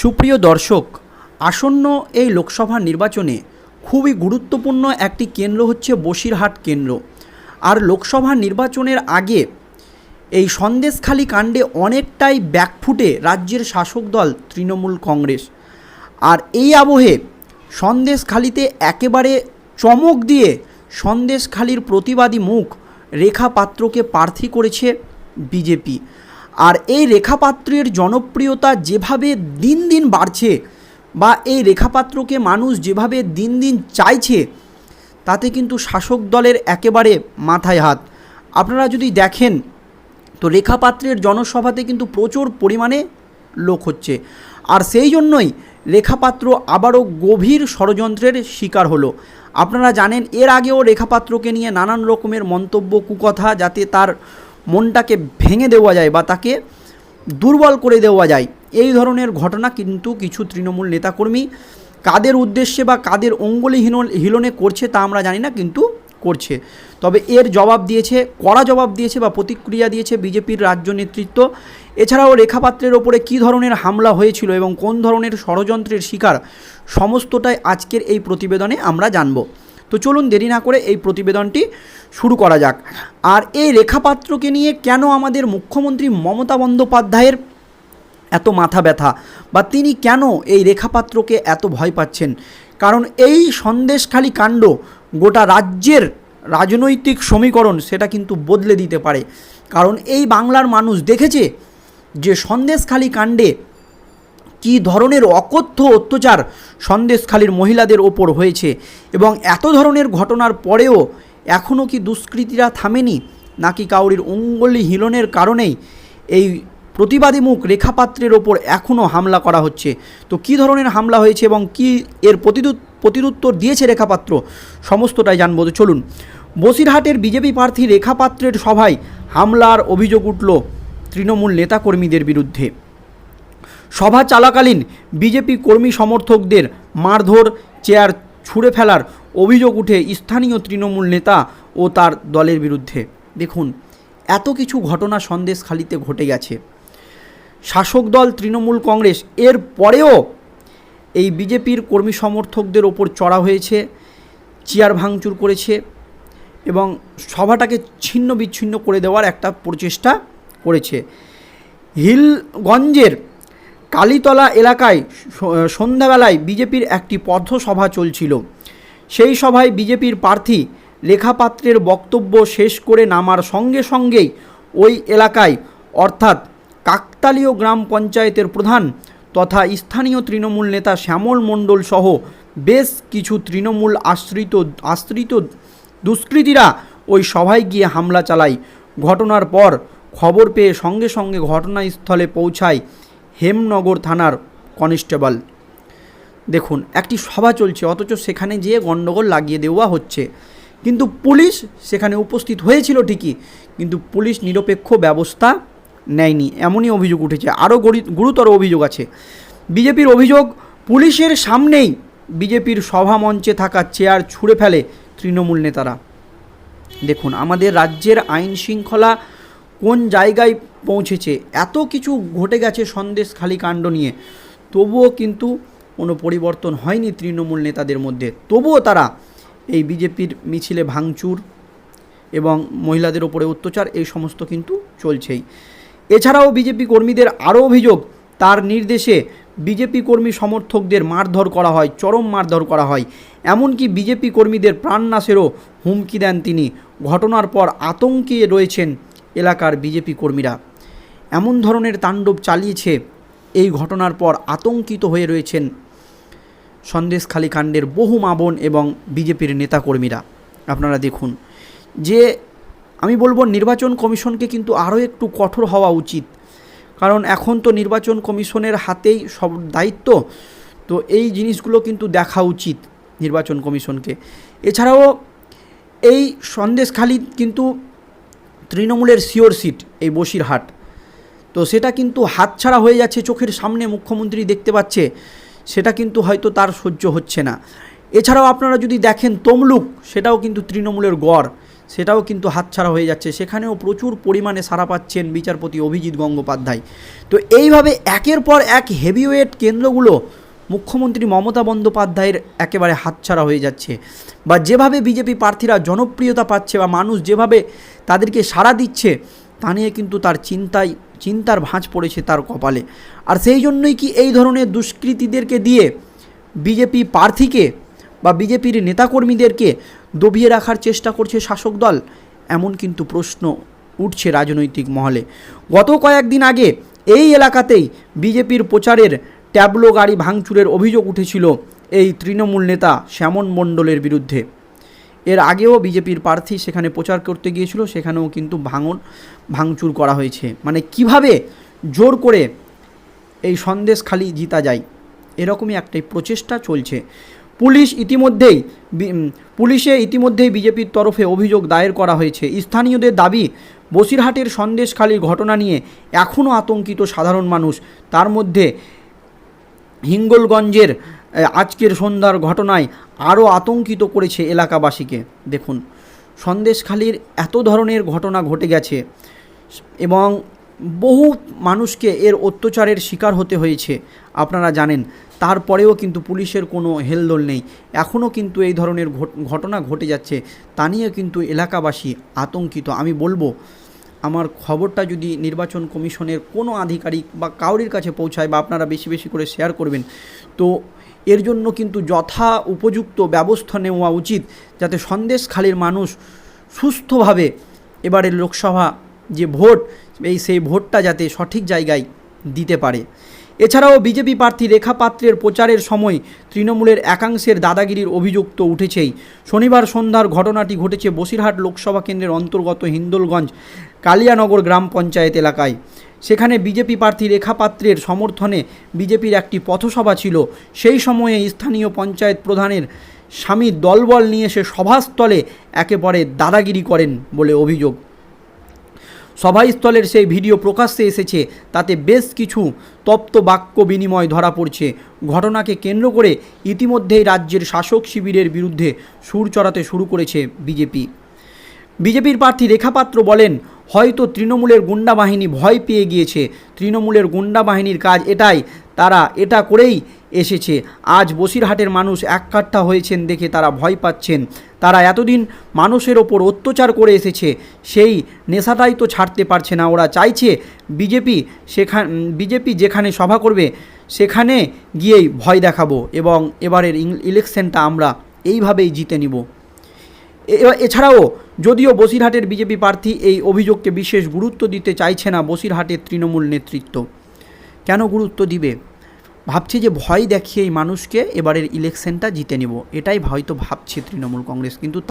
সুপ্রিয় দর্শক, আসন্ন এই লোকসভা নির্বাচনে খুবই গুরুত্বপূর্ণ একটি কেন্দ্র হচ্ছে বসিরহাট কেন্দ্র। আর লোকসভা নির্বাচনের আগে এই সন্দেশখালী কাণ্ডে অনেকটাই ব্যাকফুটে রাজ্যের শাসক দল তৃণমূল কংগ্রেস। আর এই আবহে সন্দেশখালীতে একেবারে চমক দিয়ে সন্দেশখালীর প্রতিবাদী মুখ রেখা পাত্রকে প্রার্থী করেছে বিজেপি। আর এই রেখাপাত্রের জনপ্রিয়তা যেভাবে দিন দিন বাড়ছে বা এই রেখাপাত্রকে মানুষ যেভাবে দিন দিন চাইছে, তাতে কিন্তু শাসক দলের একেবারে মাথায় হাত। আপনারা যদি দেখেন, তো রেখাপাত্রের জনসভাতে কিন্তু প্রচুর পরিমাণে লোক হচ্ছে। আর সেই জন্যই রেখাপাত্র আবারও গভীর ষড়যন্ত্রের শিকার হলো। আপনারা জানেন, এর আগেও রেখাপাত্রকে নিয়ে নানান রকমের মন্তব্য, কুকথা, যাতে তার মনটাকে ভেঙে দেওয়া যায় বা তাকে দুর্বল করে দেওয়া যায়। এই ধরনের ঘটনা কিন্তু কিছু তৃণমূল নেতাকর্মী কাদের উদ্দেশ্যে বা কাদের অঙ্গুলি হিলনে করছে তা আমরা জানি না, কিন্তু করছে। তবে এর জবাব দিয়েছে, কড়া জবাব দিয়েছে বা প্রতিক্রিয়া দিয়েছে বিজেপির রাজ্য নেতৃত্ব। এছাড়াও রেখাপাত্রের ওপরে কী ধরনের হামলা হয়েছিল এবং কোন ধরনের ষড়যন্ত্রের শিকার, সমস্তটাই আজকের এই প্রতিবেদনে আমরা জানব। তো চলুন দেরি না করে এই প্রতিবেদনটি শুরু করা যাক। আর এই রেখাপাত্রকে নিয়ে কেন আমাদের মুখ্যমন্ত্রী মমতা বন্দ্যোপাধ্যায়ের এত মাথা ব্যথা? বা তিনি কেন এই রেখাপাত্রকে এত ভয় পাচ্ছেন? কারণ এই সন্দেশখালী কাণ্ড গোটা রাজ্যের রাজনৈতিক সমীকরণ সেটা কিন্তু বদলে দিতে পারে। কারণ এই বাংলার মানুষ দেখেছে যে সন্দেশখালী কাণ্ডে কী ধরনের অকথ্য অত্যাচার সন্দেশখালীর মহিলাদের ওপর হয়েছে? এবং এত ধরনের ঘটনার পরেও এখনও কি দুষ্কৃতীরা থামেনি? নাকি কাউরির অঙ্গলি হিলনের কারণেই এই প্রতিবাদী মুখ রেখাপাত্রের ওপর এখনও হামলা করা হচ্ছে? তো কী ধরনের হামলা হয়েছে এবং কি এর প্রতিদুত প্রতিউত্তর দিয়েছে রেখাপাত্র? সমস্তটাই জানব। তো চলুন, বসিরহাটের বিজেপি প্রার্থী রেখাপাত্রের সভায় হামলার অভিযোগ উঠল তৃণমূল নেতাকর্মীদের বিরুদ্ধে। সভা চলাকালীন বিজেপি কর্মী সমর্থকদের মারধর, চেয়ার ছুঁড়ে ফেলার অভিযোগ উঠে স্থানীয় তৃণমূল নেতা ও তার দলের বিরুদ্ধে। দেখুন, এত কিছু ঘটনা সন্দেশ খালিতে ঘটে গেছে। শাসক দল তৃণমূল কংগ্রেস এর পরেও এই বিজেপির কর্মী সমর্থকদের ওপর চড়া হয়েছে, চেয়ার ভাঙচুর করেছে এবং সভাটাকে ছিন্ন বিচ্ছিন্ন করে দেওয়ার একটা প্রচেষ্টা করেছে। হিলগঞ্জের কালীতলা এলাকায় সন্ধ্যাবেলায় বিজেপির একটি পথসভা চলছিল। সেই সভায় বিজেপির প্রার্থী লেখাপাত্রের বক্তব্য শেষ করে নামার সঙ্গে সঙ্গেই ওই এলাকায়, অর্থাৎ কাকতালীয় গ্রাম পঞ্চায়েতের প্রধান তথা স্থানীয় তৃণমূল নেতা শ্যামল মণ্ডল সহ বেশ কিছু তৃণমূল আশ্রিত আশ্রিত দুষ্কৃতীরা ওই সভায় গিয়ে হামলা চালায়। ঘটনার পর খবর পেয়ে সঙ্গে সঙ্গে ঘটনাস্থলে পৌঁছায় হেমনগর থানার কনস্টেবল। দেখুন, একটি সভা চলছে, অথচ সেখানে যেয়ে গণ্ডগোল লাগিয়ে দেওয়া হচ্ছে। কিন্তু পুলিশ সেখানে উপস্থিত হয়েছিল ঠিকই, কিন্তু পুলিশ নিরপেক্ষ ব্যবস্থা নেয়নি। এমনই অভিযোগ উঠেছে। আরও গুরুতর অভিযোগ আছে। বিজেপির অভিযোগ, পুলিশের সামনেই বিজেপির সভা মঞ্চে থাকা চেয়ার ছুঁড়ে ফেলে তৃণমূল নেতারা। দেখুন, আমাদের রাজ্যের আইন শৃঙ্খলা কোন জায়গায় পৌঁছেছে? এত কিছু ঘটে গেছে সন্দেশ খালি কাণ্ড নিয়ে। তবুও কিন্তু কোনো পরিবর্তন হয়নি তৃণমূল নেতাদের মধ্যে। তবুও তারা এই বিজেপির মিছিলে ভাঙচুর এবং মহিলাদের ওপরে অত্যাচার, এই সমস্ত কিন্তু চলছেই। এছাড়াও বিজেপি কর্মীদের আরও অভিযোগ, তার নির্দেশে বিজেপি কর্মী সমর্থকদের মারধর করা হয়, চরম মারধর করা হয়। এমনকি বিজেপি কর্মীদের প্রাণনাশেরও হুমকি দেন তিনি। ঘটনার পর আতঙ্কে রয়েছেন এলাকার বিজেপি কর্মীরা। এমন ধরনের তাণ্ডব চালিয়েছে, এই ঘটনার পর আতঙ্কিত হয়ে রয়েছেন সন্দেশখালী কাণ্ডের বহু মা বোন এবং বিজেপির নেতাকর্মীরা। আপনারা দেখুন, যে আমি বলব নির্বাচন কমিশনকে কিন্তু আরও একটু কঠোর হওয়া উচিত। কারণ এখন তো নির্বাচন কমিশনের হাতেই সব দায়িত্ব, তো এই জিনিসগুলো কিন্তু দেখা উচিত নির্বাচন কমিশনকে। এছাড়াও এই সন্দেশখালী কিন্তু তৃণমূলের শিওর সিট এই বসিরহাট। তো সেটা কিন্তু হাতছাড়া হয়ে যাচ্ছে, চোখের সামনে মুখ্যমন্ত্রী দেখতে পাচ্ছে, সেটা কিন্তু হয়তো তার সহ্য হচ্ছে না। এছাড়াও আপনারা যদি দেখেন তমলুক, সেটাও কিন্তু তৃণমূলের গড়, সেটাও কিন্তু হাতছাড়া হয়ে যাচ্ছে। সেখানেও প্রচুর পরিমাণে সারা পাচ্ছেন বিচারপতি অভিজিৎ গঙ্গোপাধ্যায়। তো এইভাবে একের পর এক হেভিওয়েট কেন্দ্রগুলো মুখ্যমন্ত্রী মমতা বন্দ্যোপাধ্যায়ের একেবারে হাতছাড়া হয়ে যাচ্ছে। বা যেভাবে বিজেপি প্রার্থীরা জনপ্রিয়তা পাচ্ছে বা মানুষ যেভাবে তাদেরকে সাড়া দিচ্ছে, তা নিয়ে কিন্তু তার চিন্তায় চিন্তার ভাঁজ পড়েছে তার কপালে। আর সেই জন্যই কি এই ধরনের দুষ্কৃতীদেরকে দিয়ে বিজেপি প্রার্থীকে বা বিজেপির নেতাকর্মীদেরকে দবিয়ে রাখার চেষ্টা করছে শাসক দল? এমন কিন্তু প্রশ্ন উঠছে রাজনৈতিক মহলে। গত কয়েকদিন আগে এই এলাকাতেই বিজেপির প্রচারের ট্যাবলো গাড়ি ভাঙচুরের অভিযোগ উঠেছিল এই তৃণমূল নেতা শ্যামন মণ্ডলের বিরুদ্ধে। এর আগেও বিজেপির প্রার্থী সেখানে প্রচার করতে গিয়েছিল, সেখানেও কিন্তু ভাঙন, ভাঙচুর করা হয়েছে। মানে কীভাবে জোর করে এই সন্দেশ খালি জিতা যায়, এরকমই একটাই প্রচেষ্টা চলছে। পুলিশ ইতিমধ্যেই পুলিশে ইতিমধ্যেই বিজেপির তরফে অভিযোগ দায়ের করা হয়েছে। স্থানীয়দের দাবি, বসিরহাটের সন্দেশখালির ঘটনা নিয়ে এখনও আতঙ্কিত সাধারণ মানুষ। তার মধ্যে হিঙ্গলগঞ্জের আজকের সন্ধ্যার ঘটনায় আরও আতঙ্কিত করেছে এলাকাবাসীকে। দেখুন, সন্দেশখালির এত ধরনের ঘটনা ঘটে গেছে এবং বহু মানুষকে এর অত্যাচারের শিকার হতে হয়েছে, আপনারা জানেন। তারপরেও কিন্তু পুলিশের কোনো হেলদোল নেই। এখনও কিন্তু এই ধরনের ঘটনা ঘটে যাচ্ছে, তা নিয়ে কিন্তু এলাকাবাসী আতঙ্কিত। আমি বলব, আমার খবরটা যদি নির্বাচন কমিশনের কোনো আধিকারিক বা কাউরির কাছে পৌঁছায় বা আপনারা বেশি বেশি করে শেয়ার করবেন, তো এর জন্য কিন্তু যথা উপযুক্ত ব্যবস্থা নেওয়া উচিত যাতে সন্দেশখালীর মানুষ সুস্থভাবে এবারের লোকসভা যে ভোট, এই সেই ভোটটা যাতে সঠিক জায়গায় দিতে পারে। এছাড়াও বিজেপি প্রার্থী রেখা পাত্রের প্রচারের সময় তৃণমূলের একাংশের দাদাগিরির অভিযোগ তো উঠেছেই। শনিবার সন্ধ্যার ঘটনাটি ঘটেছে বসিরহাট লোকসভা কেন্দ্রের অন্তর্গত হিন্দলগঞ্জ কালিয়ানগর গ্রাম পঞ্চায়েত এলাকায়। সেখানে বিজেপি প্রার্থী রেখা পাত্রের সমর্থনে বিজেপির একটি পথসভা ছিল। সেই সময়ে স্থানীয় পঞ্চায়েত প্রধানের স্বামী দলবল নিয়ে সে সভাস্থলে একেবারে দাদাগিরি করেন বলে অভিযোগ। সভাস্থলের সেই ভিডিও প্রকাশ্যে এসেছে, তাতে বেশ কিছু তপ্ত বাক্য বিনিময় ধরা পড়ছে। ঘটনাকে কেন্দ্র করে ইতিমধ্যেই রাজ্যের শাসক শিবিরের বিরুদ্ধে সুর চড়াতে শুরু করেছে বিজেপি। বিজেপির প্রার্থী রেখাপাত্র বলেন হয়তো তৃণমূলের গুন্ডা বাহিনী ভয় পেয়ে গিয়েছে। তৃণমূলের গুন্ডা বাহিনীর কাজ এটাই। তারা এটা করেই এসেছে। আজ বসিরহাটের মানুষ এককাট্টা হয়েছেন দেখে তারা ভয় পাচ্ছেন। তারা এতদিন মানুষের ওপর অত্যাচার করে এসেছে। সেই নেশাটাই তো ছাড়তে পারছে না। ওরা চাইছে বিজেপি সেখান বিজেপি যেখানে সভা করবে, সেখানে গিয়েই ভয় দেখাবো এবং এবারের ইলেকশনটা আমরা এইভাবেই জিতে নিব। এছাড়াও যদিও বসিরহাটের বিজেপি প্রার্থী এই অভিযোগকে বিশেষ গুরুত্ব দিতে চাইছে না বসিরহাটের তৃণমূল নেতৃত্ব। কেন গুরুত্ব দিবে? ভাবছি যে ভয় দেখিয়ে এই মানুষকে এবারের ইলেকশনটা জিতে নেব। এটাই হয়তো ভাবছে তৃণমূল কংগ্রেস। কিন্তু